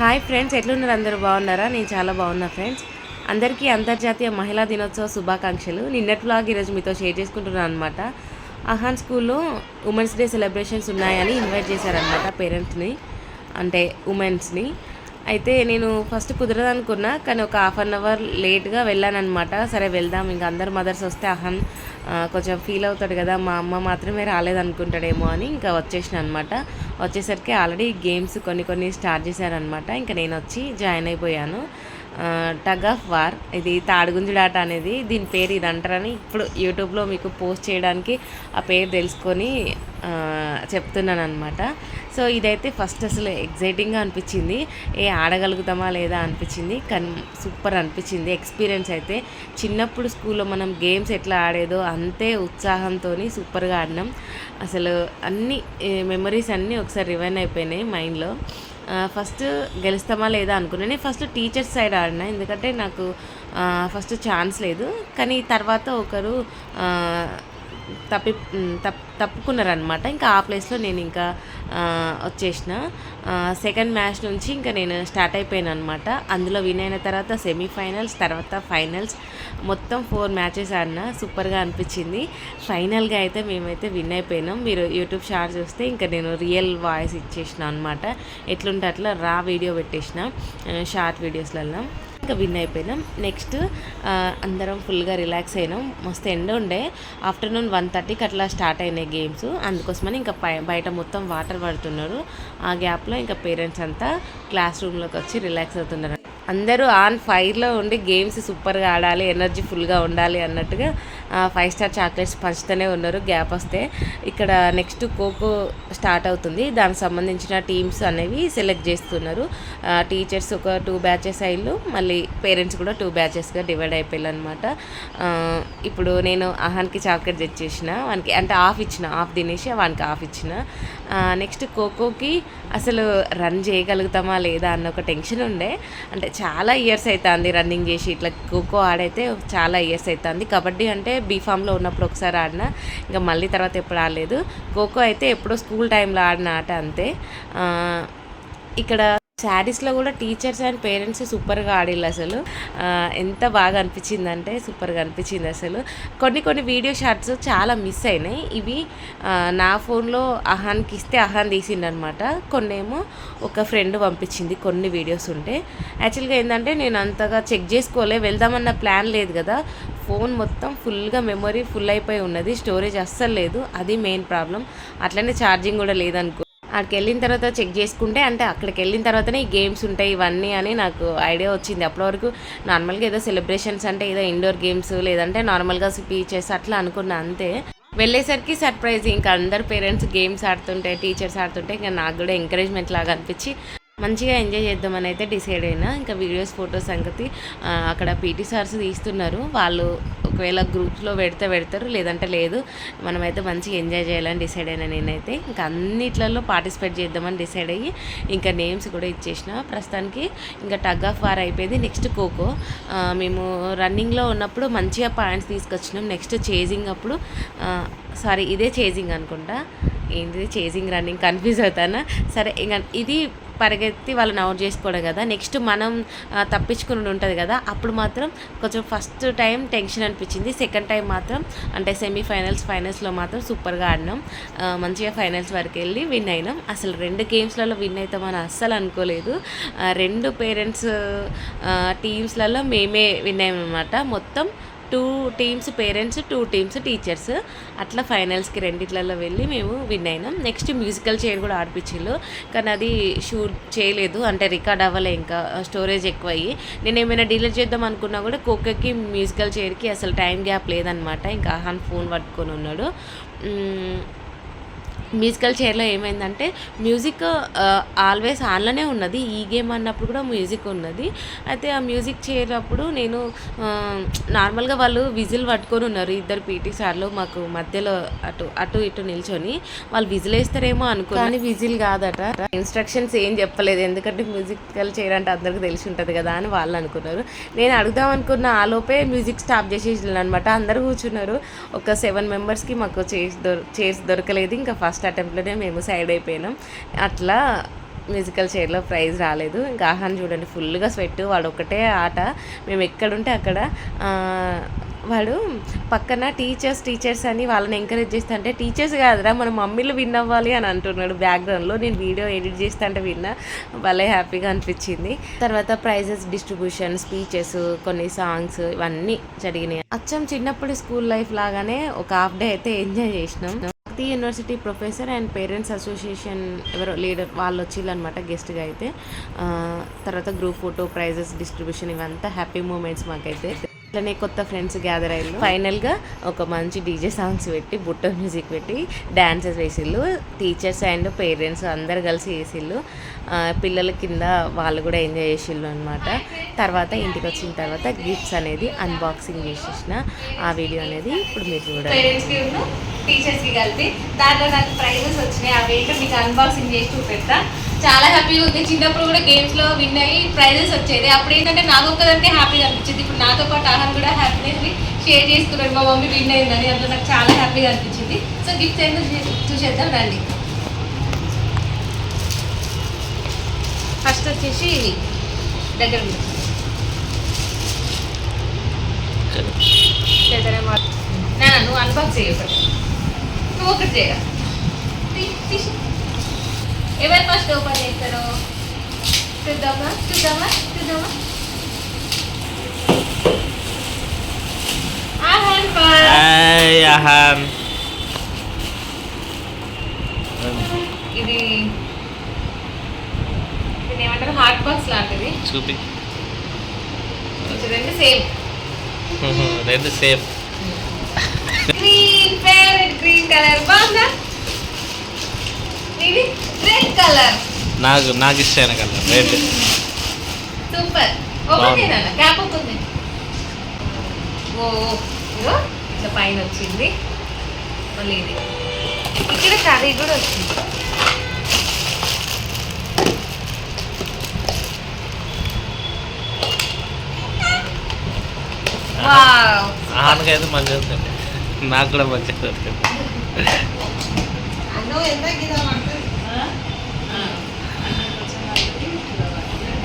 Hi friends ఎట్లున్నారు అందరూ? బాగున్నారా? నేను చాలా బాగున్నా ఫ్రెండ్స్. అందరికీ అంతర్జాతీయ మహిళా దినోత్సవ శుభాకాంక్షలు. నిన్నటి వ్లాగ్ ఈరోజు మీతో షేర్ చేసుకుంటున్నాను అనమాట అహాన్ స్కూల్లో ఉమెన్స్ డే సెలబ్రేషన్స్ ఉన్నాయని ఇన్వైట్ చేశారనమాట పేరెంట్స్ని అంటే ఉమెన్స్ని. అయితే నేను ఫస్ట్ కుదరదనుకున్నా కానీ ఒక హాఫ్ అన్ అవర్ లేట్గా వెళ్ళానమాట సరే వెళ్దాం. ఇంకా అందరు మదర్స్ వస్తే అహన్ కొంచెం ఫీల్ అవుతాడు కదా మా అమ్మ మాత్రమే రాలేదనుకుంటాడేమో అని ఇంకా వచ్చేసిన అనమాట వచ్చేసరికి ఆల్రెడీ గేమ్స్ కొన్ని కొన్ని స్టార్ట్ చేశారనమాట ఇంకా నేను వచ్చి జాయిన్ అయిపోయాను. టగ్ ఆఫ్ వార్ ఇది తాడుగుంజుడు ఆట అనేది దీని పేరు ఇది అంటారని ఇప్పుడు యూట్యూబ్లో మీకు పోస్ట్ చేయడానికి ఆ పేరు తెలుసుకొని చెప్తున్నాను అనమాట సో ఇదైతే ఫస్ట్ అసలు ఎగ్జైటింగ్గా అనిపించింది. ఏ ఆడగలుగుతామా లేదా అనిపించింది. కానీ సూపర్ అనిపించింది. ఎక్స్పీరియన్స్ అయితే చిన్నప్పుడు స్కూల్లో మనం గేమ్స్ ఎట్లా ఆడేదో అంతే ఉత్సాహంతో సూపర్గా ఆడినాం. అసలు అన్ని మెమరీస్ అన్నీ ఒకసారి రివైన్ అయిపోయినాయి మైండ్లో ఫస్ట్ గెలుస్తామా లేదా అనుకున్నాను నేను ఫస్ట్ టీచర్స్ సైడ్ ఆడినా. ఎందుకంటే నాకు ఫస్ట్ ఛాన్స్ లేదు. కానీ తర్వాత ఒకరు తప్పి తప్పుకున్నారనమాట ఇంకా ఆ ప్లేస్లో నేను ఇంకా వచ్చేసిన. సెకండ్ మ్యాచ్ నుంచి ఇంకా నేను స్టార్ట్ అయిపోయాను అనమాట అందులో విన్ అయిన తర్వాత సెమీఫైనల్స్ తర్వాత ఫైనల్స్ మొత్తం ఫోర్ మ్యాచెస్ ఆడిన సూపర్గా అనిపించింది. ఫైనల్గా అయితే మేమైతే విన్ అయిపోయినాం. మీరు యూట్యూబ్ షార్ట్ చూస్తే ఇంకా నేను రియల్ వాయిస్ ఇచ్చేసిన అనమాట ఎట్లుంటే అట్లా రా వీడియో పెట్టేసిన షార్ట్ వీడియోస్లలో ఇంకా విన్ అయిపోయినాం. నెక్స్ట్ అందరం ఫుల్గా రిలాక్స్ అయినాం. మస్తు ఎండ ఉండే. ఆఫ్టర్నూన్ వన్ థర్టీకి అట్లా స్టార్ట్ అయినాయి గేమ్స్. అందుకోసమని ఇంకా బయట మొత్తం వాటర్ పడుతున్నారు. ఆ గ్యాప్లో ఇంకా పేరెంట్స్ అంతా క్లాస్ రూమ్లోకి వచ్చి రిలాక్స్ అవుతున్నారు. అందరూ ఆన్ ఫైర్లో ఉండి గేమ్స్ సూపర్గా ఆడాలి ఎనర్జీ ఫుల్గా ఉండాలి అన్నట్టుగా ఫైవ్ స్టార్ చాక్లెట్స్ పంచుతూనే ఉన్నారు. గ్యాప్ వస్తే ఇక్కడ నెక్స్ట్ ఖోఖో స్టార్ట్ అవుతుంది. దానికి సంబంధించిన టీమ్స్ అనేవి సెలెక్ట్ చేస్తున్నారు. టీచర్స్ ఒక టూ బ్యాచెస్ అయిళ్ళు మళ్ళీ పేరెంట్స్ కూడా టూ బ్యాచెస్గా డివైడ్ అయిపోయారు అనమాట ఇప్పుడు నేను అహాన్కి చాక్లెట్ తెచ్చేసిన. వానికి అంటే ఆఫ్ ఇచ్చిన. ఆఫ్ తినేసి వానికి ఆఫ్ ఇచ్చిన. నెక్స్ట్ ఖోఖోకి అసలు రన్ చేయగలుగుతామా లేదా అన్న ఒక టెన్షన్ ఉండే. అంటే చాలా ఇయర్స్ అవుతుంది రన్నింగ్ చేసి. ఇట్లా ఖోఖో ఆడైతే చాలా ఇయర్స్ అవుతుంది కబడ్డీ అంటే బీఫామ్లో ఉన్నప్పుడు ఒకసారి ఆడిన. ఇంకా మళ్ళీ తర్వాత ఎప్పుడు ఆడలేదు. ఖోఖో అయితే ఎప్పుడో స్కూల్ టైంలో ఆడిన ఆట అంతే. ఇక్కడ శారీస్లో కూడా టీచర్స్ అండ్ పేరెంట్స్ సూపర్గా ఆడిల్లు అసలు. ఎంత బాగా అనిపించిందంటే సూపర్గా అనిపించింది అసలు. కొన్ని కొన్ని వీడియో షార్ట్స్ చాలా మిస్ అయినాయి. ఇవి నా ఫోన్లో అహాన్కి ఇస్తే అహాన్ తీసిండనమాట. కొన్నేమో ఒక ఫ్రెండ్ పంపించింది కొన్ని వీడియోస్ ఉంటే. యాక్చువల్గా ఏంటంటే నేను అంతగా చెక్ చేసుకోలే. వెళ్దామన్న ప్లాన్ లేదు కదా. ఫోన్ మొత్తం ఫుల్గా మెమరీ ఫుల్ అయిపోయి ఉన్నది స్టోరేజ్ అస్సలు లేదు అది మెయిన్ ప్రాబ్లం. అట్లనే ఛార్జింగ్ కూడా లేదనుకో. అక్కడికి వెళ్ళిన తర్వాత చెక్ చేసుకుంటే అంటే అక్కడికి వెళ్ళిన తర్వాతనే ఈ గేమ్స్ ఉంటాయి ఇవన్నీ అని నాకు ఐడియా వచ్చింది. అప్పటి వరకు నార్మల్గా ఏదో సెలబ్రేషన్స్ అంటే ఏదో ఇండోర్ గేమ్స్ లేదంటే నార్మల్గా స్పీచెస్ అట్లా అనుకున్నా అంతే. వెళ్ళేసరికి సర్ప్రైజ్ ఇంకా అందరు పేరెంట్స్ గేమ్స్ ఆడుతుంటే టీచర్స్ ఆడుతుంటే ఇంకా నాకు కూడా ఎంకరేజ్మెంట్ లాగా అనిపించి మంచిగా ఎంజాయ్ చేద్దామని అయితే డిసైడ్ అయినా. ఇంకా వీడియోస్ ఫొటోస్ సంగతి అక్కడ పీటీ సార్స్ తీస్తున్నారు. వాళ్ళు ఒకవేళ గ్రూప్స్లో పెడితే పెడతారు లేదంటే లేదు. మనమైతే మంచిగా ఎంజాయ్ చేయాలని డిసైడ్ అయినా నేనైతే. ఇంకా అన్నిట్లలో పార్టిసిపేట్ చేద్దామని డిసైడ్ అయ్యి ఇంకా నేమ్స్ కూడా ఇచ్చేసిన. ప్రస్తుతానికి ఇంకా టగ్ ఆఫ్ వార్ అయిపోయింది. నెక్స్ట్ ఖోఖో. మేము రన్నింగ్లో ఉన్నప్పుడు మంచిగా పాయింట్స్ తీసుకొచ్చినాం. నెక్స్ట్ చేజింగ్ అప్పుడు సారీ ఇదే చేజింగ్ అనుకుంటా. ఏంటిది? చేజింగ్ రన్నింగ్ కన్ఫ్యూజ్ అవుతానా? సరే ఇంకా ఇది పరిగెత్తి వాళ్ళని అవుట్ చేసుకోవడం కదా. నెక్స్ట్ మనం తప్పించుకుని ఉంటుంది కదా. అప్పుడు మాత్రం కొంచెం ఫస్ట్ టైం టెన్షన్ అనిపించింది. సెకండ్ టైం మాత్రం అంటే సెమీఫైనల్స్ ఫైనల్స్లో మాత్రం సూపర్గా ఆడినాం. మంచిగా ఫైనల్స్ వరకు వెళ్ళి విన్ అయినాం. అసలు రెండు గేమ్స్లలో విన్ అవుతామని అస్సలు అనుకోలేదు. రెండు పేరెంట్స్ టీమ్స్లలో మేమే విన్ అయ్యామన్నమాట. అనమాట మొత్తం two teams parents two teams teachers. అట్లా ఫైనల్స్కి రెండిట్లలో వెళ్ళి మేము విన్ అయినాం. నెక్స్ట్ మ్యూజికల్ చైర్ కూడా ఆడిపించిళ్ళు కానీ అది షూట్ చేయలేదు. అంటే రికార్డ్ అవ్వలే ఇంకా స్టోరేజ్ ఎక్కువ అయ్యి నేను ఏమైనా డిలీట్ చేద్దాం అనుకున్నా కూడా కోకకి మ్యూజికల్ చైర్కి అసలు టైం గ్యాప్ లేదనమాట ఇంకా ఆహాన్ ఫోన్ పట్టుకొని ఉన్నాడు. మ్యూజికల్ చైర్లో ఏమైందంటే మ్యూజిక్ ఆల్వేస్ ఆన్లోనే ఉన్నది. ఈ గేమ్ అన్నప్పుడు కూడా మ్యూజిక్ ఉన్నది. అయితే ఆ మ్యూజిక్ చైర్ అప్పుడు నేను నార్మల్గా వాళ్ళు విజిల్ పట్టుకొని ఉన్నారు ఇద్దరు పీటీ సార్లు మాకు మధ్యలో అటు అటు ఇటు నిల్చొని. వాళ్ళు విజిల్ వేస్తారేమో అనుకో కానీ విజిల్ కాదట. ఇన్స్ట్రక్షన్స్ ఏం చెప్పలేదు. ఎందుకంటే మ్యూజికల్ చైర్ అంటే అందరికీ తెలిసి ఉంటుంది కదా అని వాళ్ళు అనుకున్నారు. నేను అడుగుదాం అనుకున్న ఆలోపే మ్యూజిక్ స్టాప్ చేసేసి అనమాట అందరూ కూర్చున్నారు. ఒక సెవెన్ మెంబర్స్కి మాకు చైర్స్ దొర చైర్స్ దొరకలేదు. ఇంకా ఫస్ట్ అటెంప్ట్లోనే మేము సైడ్ అయిపోయినాం. అట్లా మ్యూజికల్ చైర్లో ప్రైజ్ రాలేదు. ఇంకా ఆహాన్ చూడండి ఫుల్గా స్వెట్ వాడు ఒకటే ఆట. మేము ఎక్కడుంటే అక్కడ వాడు పక్కన టీచర్స్ టీచర్స్ అని వాళ్ళని ఎంకరేజ్ చేస్తా అంటే టీచర్స్ కాదురా మన మమ్మీలు విన్ అవ్వాలి అని అంటున్నాడు బ్యాక్గ్రౌండ్లో. నేను వీడియో ఎడిట్ చేస్తా అంటే విన్నా. భలే హ్యాపీగా అనిపించింది. తర్వాత ప్రైజెస్ డిస్ట్రిబ్యూషన్ స్పీచెస్ కొన్ని సాంగ్స్ ఇవన్నీ జరిగినాయి. అచ్చం చిన్నప్పుడు స్కూల్ లైఫ్ లాగానే ఒక హాఫ్ డే అయితే ఎంజాయ్ చేసినాం. ప్రతి university professor and parents association ఎవరో లీడర్ వాళ్ళు వచ్చిళ్ళు అనమాట గెస్ట్గా అయితే. తర్వాత గ్రూప్ ఫోటో ప్రైజెస్ డిస్ట్రిబ్యూషన్ ఇవంతా హ్యాపీ మూమెంట్స్ మాకైతే. అట్లనే కొత్త ఫ్రెండ్స్ గ్యాదర్ అయ్యారు ఫైనల్గా ఒక మంచి డీజే సాంగ్స్ పెట్టి బుట్ట మ్యూజిక్ పెట్టి డ్యాన్సెస్ వేసిళ్ళు. టీచర్స్ అండ్ పేరెంట్స్ అందరు కలిసి వేసిళ్ళు. పిల్లల కింద వాళ్ళు కూడా ఎంజాయ్ చేసిళ్ళు అనమాట తర్వాత ఇంటికి వచ్చిన తర్వాత గిఫ్ట్స్ అనేది అన్బాక్సింగ్ చేసేసిన. ఆ వీడియో అనేది ఇప్పుడు మీరు చూడండి. టీచర్స్కి కలిపి దాంట్లో నాకు ప్రైజెస్ వచ్చినాయి. అవి ఏంటో మీకు అన్బాక్సింగ్ చేసి చూపెడతా. చాలా హ్యాపీగా ఉంది. చిన్నప్పుడు కూడా గేమ్స్లో విన్ అయ్యి ప్రైజెస్ వచ్చేది. అప్పుడు ఏంటంటే నాకు ఒక్కదానికే హ్యాపీగా అనిపించింది. ఇప్పుడు నాతో పాటు ఆహారం కూడా హ్యాపీనెస్ని షేర్ చేసుకున్నాడు మా మమ్మీ విన్ అయిందని. అందులో నాకు చాలా హ్యాపీగా అనిపించింది. సో గిఫ్ట్స్ ఏంటో చూసేద్దాం రండి. ఫస్ట్ వచ్చేసి ఇవి. దగ్గర నువ్వు అన్బాక్స్ చేయ ఒకటి. నువ్వు ఒకటి చేయ తీ- తీసి. ఎవరు ఫస్ట్ ఓపెన్ చేస్తారో? చూద్దామా? చూద్దామా? చూద్దామా? ఇది దీన్ని ఏమంటారు? హాట్ బాక్స్ లాంటిది. చూపి. రెండు సేమ్ రెండు same green favourite green colour బాగుందా? ఇది రెడ్ కలర్ నాకు నాకు ఇష్టమైన కదా red super open cap open చేయి ఓ ఇట్లా పైన వచ్చింది. మళ్ళీ ఇది. ఇక్కడ కర్రీ కూడా వచ్చింది. అయితే మంచిగా నాకు కూడా మంచిగా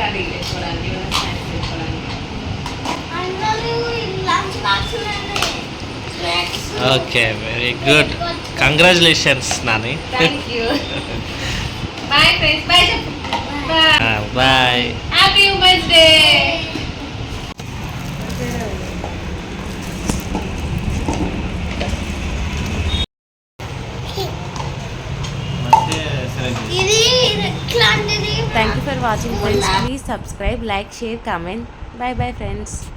కర్రీ వేసుకోవడానికి స్నాక్స్ వేసుకోవడానికి okay very good. Congratulations Nani. Bye friends bye చెప్పు bye bye. Happy women's day watching friends. Please subscribe, like, share, comment. Bye bye friends.